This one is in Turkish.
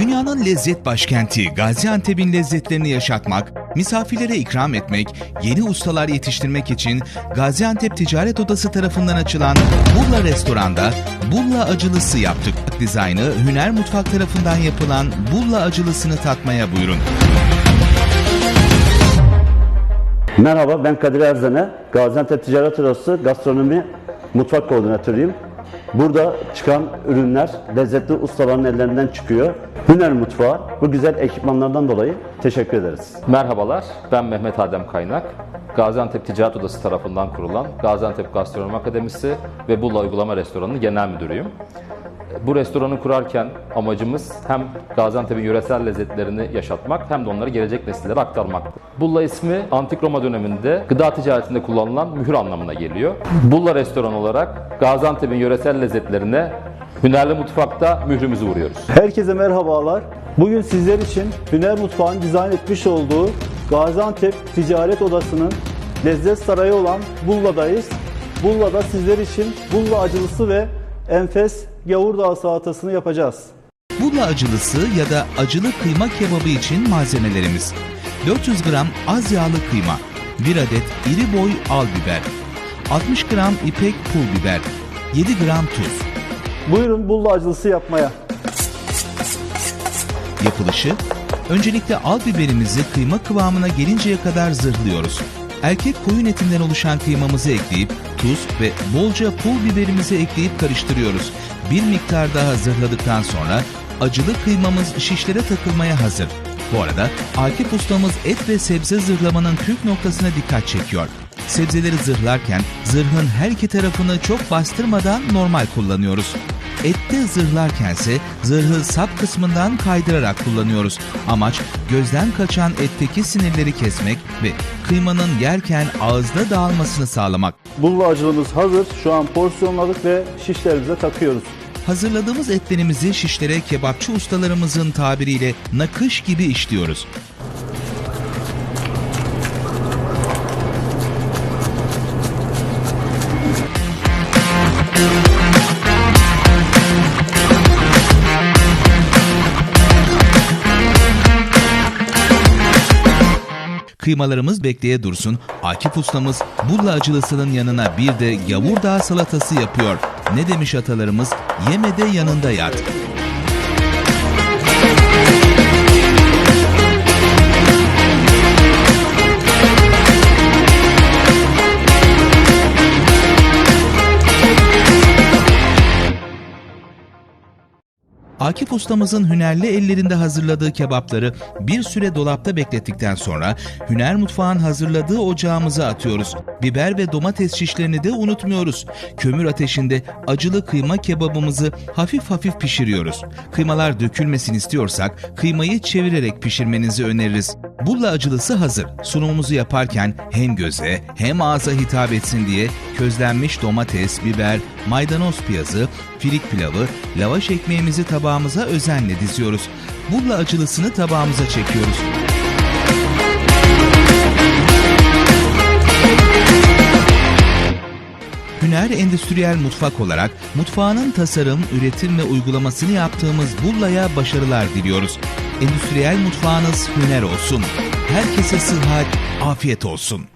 Dünyanın lezzet başkenti Gaziantep'in lezzetlerini yaşatmak, misafirlere ikram etmek, yeni ustalar yetiştirmek için Gaziantep Ticaret Odası tarafından açılan Bulla Restoran'da Bulla acılısı yaptık. Dizaynı Hüner Mutfak tarafından yapılan Bulla acılısını tatmaya buyurun. Merhaba ben Kadir Erzene. Gaziantep Ticaret Odası Gastronomi Mutfak Koordinatörüyüm. Burada çıkan ürünler lezzetli ustaların ellerinden çıkıyor. Hüner Mutfağı bu güzel ekipmanlardan dolayı teşekkür ederiz. Merhabalar, ben Mehmet Adem Kaynak. Gaziantep Ticaret Odası tarafından kurulan Gaziantep Gastronomi Akademisi ve Bulla Uygulama Restoranı'nın genel müdürüyüm. Bu restoranı kurarken amacımız hem Gaziantep'in yöresel lezzetlerini yaşatmak hem de onları gelecek nesillere aktarmak. Bulla ismi Antik Roma döneminde gıda ticaretinde kullanılan mühür anlamına geliyor. Bulla restoran olarak Gaziantep'in yöresel lezzetlerine Hünerli Mutfak'ta mührümüzü vuruyoruz. Herkese merhabalar. Bugün sizler için Hüner Mutfağı'nın dizayn etmiş olduğu Gaziantep Ticaret Odası'nın lezzet sarayı olan Bulla'dayız. Bulla'da sizler için Bulla acılısı ve enfes gavurdağ salatasını yapacağız. Bulla acılısı ya da acılı kıyma kebabı için malzemelerimiz 400 gram az yağlı kıyma 1 adet iri boy al biber 60 gram ipek pul biber 7 gram tuz Buyurun Bulla acılısı yapmaya. Yapılışı Öncelikle al biberimizi kıyma kıvamına gelinceye kadar zırhlıyoruz. Erkek koyun etinden oluşan kıymamızı ekleyip tuz ve bolca pul biberimizi ekleyip karıştırıyoruz. Bir miktar daha zırhladıktan sonra acılı kıymamız şişlere takılmaya hazır. Bu arada Akif ustamız et ve sebze zırhlamanın püf noktasına dikkat çekiyor. Sebzeleri zırhlarken zırhın her iki tarafını çok bastırmadan normal kullanıyoruz. Ette zırhlarkense zırhı sap kısmından kaydırarak kullanıyoruz. Amaç gözden kaçan etteki sinirleri kesmek ve kıymanın yerken ağızda dağılmasını sağlamak. Bulla acılığımız hazır. Şu an porsiyonladık ve şişlerimize takıyoruz. Hazırladığımız etlerimizi şişlere kebapçı ustalarımızın tabiriyle nakış gibi işliyoruz. Kıymalarımız bekleye dursun. Akif ustamız bulla acılısının yanına bir de yavurdağ salatası yapıyor. Ne demiş atalarımız? Yeme de yanında yat. Akif ustamızın hünerli ellerinde hazırladığı kebapları bir süre dolapta beklettikten sonra Hüner Mutfağın hazırladığı ocağımıza atıyoruz. Biber ve domates şişlerini de unutmuyoruz. Kömür ateşinde acılı kıyma kebabımızı hafif hafif pişiriyoruz. Kıymalar dökülmesin istiyorsak kıymayı çevirerek pişirmenizi öneririz. Bulla acılısı hazır. Sunumumuzu yaparken hem göze hem ağza hitap etsin diye közlenmiş domates, biber, maydanoz piyazı, firik pilavı, lavaş ekmeğimizi tabağımıza özenle diziyoruz. Bulla acılısını tabağımıza çekiyoruz. Hüner Endüstriyel Mutfak olarak mutfağının tasarım, üretim ve uygulamasını yaptığımız Bulla'ya başarılar diliyoruz. Endüstriyel mutfağınız hüner olsun. Herkese sıhhat, afiyet olsun.